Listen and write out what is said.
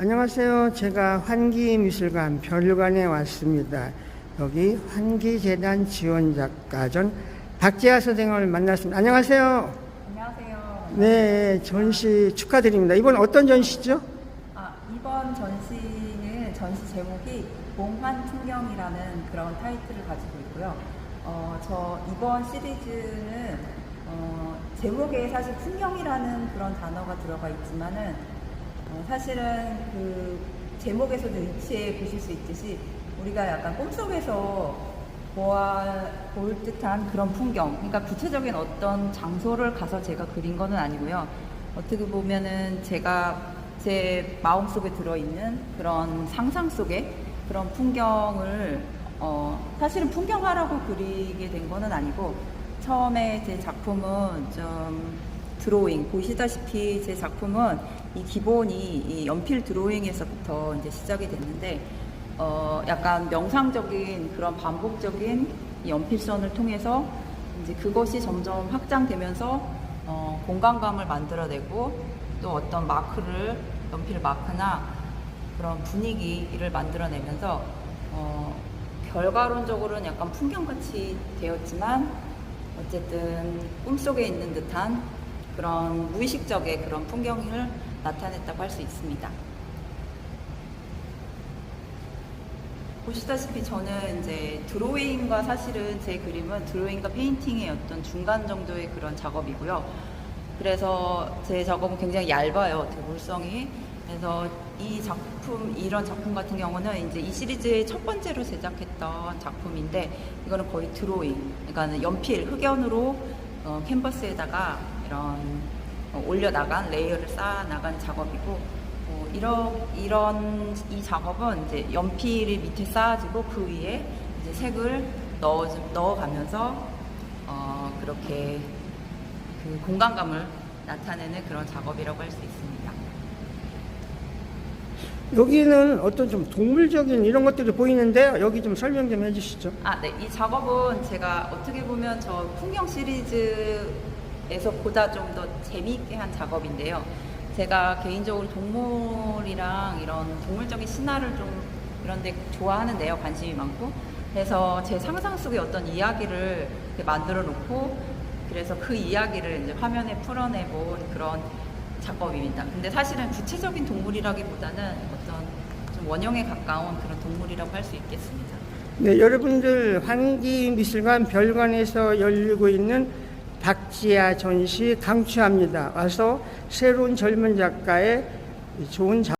안녕하세요. 제가 환기미술관 별관에 왔습니다. 여기 환기재단 지원작가전 박재하 선생을 만났습니다. 안녕하세요. 안녕하세요. 네, 전시 축하드립니다. 이번 어떤 전시죠? 아, 이번 전시는 전시 제목이 몽환 풍경이라는 그런 타이틀을 가지고 있고요. 어, 저 이번 시리즈는 어, 제목에 사실 풍경이라는 그런 단어가 들어가 있지만은 어, 사실은 그 제목에서도 일치해 보실 수 있듯이 우리가 약간 꿈속에서 보아, 볼 듯한 그런 풍경. 그러니까 구체적인 어떤 장소를 가서 제가 그린 거는 아니고요. 어떻게 보면은 제가 제 마음 속에 들어있는 그런 상상 속에 그런 풍경을 어, 사실은 풍경화라고 그리게 된 거는 아니고 처음에 제 작품은 좀 드로잉 보시다시피 제 작품은 이 기본이 이 연필 드로잉에서부터 이제 시작이 됐는데 어 약간 명상적인 그런 반복적인 이 연필선을 통해서 이제 그것이 점점 확장되면서 어 공간감을 만들어내고 또 어떤 마크를 연필 마크나 그런 분위기를 만들어내면서 어 결과론적으로는 약간 풍경같이 되었지만 어쨌든 꿈속에 있는 듯한 그런 무의식적의 그런 풍경을 나타냈다고 할 수 있습니다. 보시다시피 저는 이제 드로잉과 사실은 제 그림은 드로잉과 페인팅의 어떤 중간 정도의 그런 작업이고요. 그래서 제 작업은 굉장히 얇아요, 물성이. 그래서 이 작품, 이런 작품 같은 경우는 이제 이 시리즈의 첫 번째로 제작했던 작품인데, 이거는 거의 드로잉, 그러니까 연필, 흑연으로 어, 캔버스에다가 이런 어, 올려나간 레이어를 쌓아 나간 작업이고, 어, 이런 이런 이 작업은 이제 연필이 밑에 쌓아지고 그 위에 이제 색을 넣어 넣어가면서 어, 그렇게 그 공간감을 나타내는 그런 작업이라고 할 수 있습니다. 여기는 어떤 좀 동물적인 이런 것들이 보이는데요. 여기 좀 설명 좀 해주시죠. 아, 네. 이 작업은 제가 어떻게 보면 저 풍경 시리즈 에서 보다 좀 더 재미있게 한 작업인데요. 제가 개인적으로 동물이랑 이런 동물적인 신화를 좀 이런 데 좋아하는데요. 관심이 많고. 그래서 제 상상 속의 어떤 이야기를 만들어 놓고 그래서 그 이야기를 이제 화면에 풀어내본 그런 작업입니다. 근데 사실은 구체적인 동물이라기보다는 어떤 좀 원형에 가까운 그런 동물이라고 할 수 있겠습니다. 네, 여러분들 환기 미술관 별관에서 열리고 있는 박지아 전시 강추합니다. 와서 새로운 젊은 작가의 좋은 작